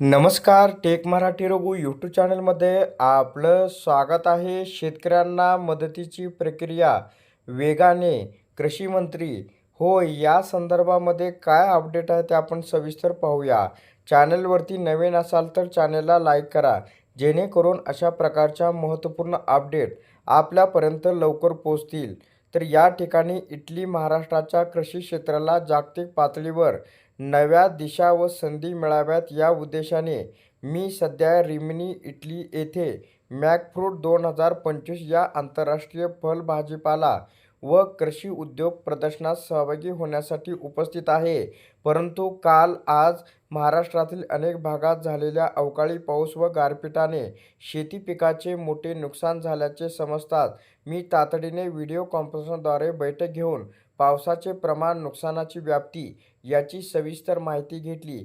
नमस्कार take Marathi Raghu YouTube चॅनलमध्ये आपलं स्वागत आहे. शेतकऱ्यांना मदतीची प्रक्रिया वेगाने कृषी मंत्री हो या संदर्भामध्ये काय अपडेट आहे ते आपण सविस्तर पाहूया. चॅनलवरती नवीन असाल तर चॅनलला लाईक करा जेणेकरून अशा प्रकारच्या महत्त्वपूर्ण अपडेट आपल्यापर्यंत लवकर पोहोचतील. तर या ठिकाणी इटली महाराष्ट्राच्या कृषी क्षेत्राला जागतिक पातळीवर नव्या दिशा व संधी मिळाव्यात या उद्देशाने मी सध्या रिमिनी इटली येथे मॅकफ्रूट दोन हजार पंचवीस या आंतरराष्ट्रीय फल भाजीपाला व कृषी उद्योग प्रदर्शनात सहभागी होण्यासाठी उपस्थित आहे. परंतु काल आज महाराष्ट्रातील अनेक भागात झालेल्या अवकाळी पाऊस व गारपिटाने शेती पिकाचे मोठे नुकसान झाल्याचे समजतात. मी तातडीने व्हिडिओ कॉन्फरन्सद्वारे बैठक घेऊन पावसाचे प्रमाण नुकसानाची व्याप्ती याची सविस्तर माहिती घेतली.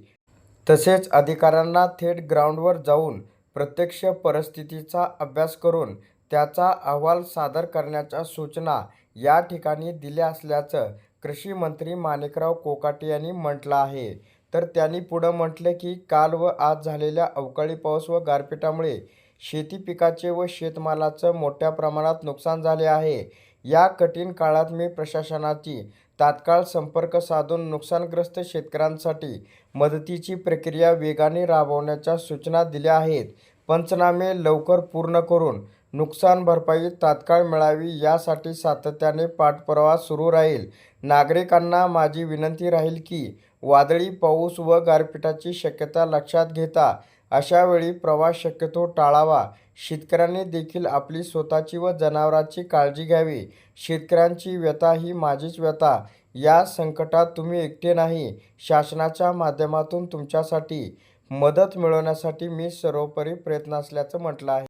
तसेच अधिकाऱ्यांना थेट ग्राउंडवर जाऊन प्रत्यक्ष परिस्थितीचा अभ्यास करून त्याचा अहवाल सादर करण्याच्या सूचना या ठिकाणी दिल्या असल्याचं कृषी मंत्री माणिकराव कोकाटे यांनी म्हटलं आहे. तर त्यांनी पुढं म्हटलं की काल व आज झालेल्या अवकाळी पाऊस व गारपिटामुळे शेती पिकाचे व शेतमालाचं मोठ्या प्रमाणात नुकसान झाले आहे. या कठीण काळात मी प्रशासनाची तात्काळ संपर्क साधून नुकसानग्रस्त शेतकऱ्यांसाठी मदतीची प्रक्रिया वेगाने राबवण्याच्या सूचना दिल्या आहेत. पंचनामे लवकर पूर्ण करून नुकसान भरपाई तात्काळ मिळावी यासाठी सातत्याने पाठपुरावा सुरू राहील. नागरिकांना माझी विनंती राहील की वादळी पाऊस व गारपिटाची शक्यता लक्षात घेता. अशावेळी प्रवास शक्यतो टाळावा. शेतकऱ्यांनी देखील आपली स्वतःची व जनावरांची काळजी घ्यावी. शेतकऱ्यांची व्यथा ही माझीच व्यथा. या संकटात तुम्ही एकटे नाही. शासनाच्या माध्यमातून तुमच्यासाठी मदत मिळवण्यासाठी मी सर्वोपरी प्रयत्न असल्याचं म्हटलं आहे.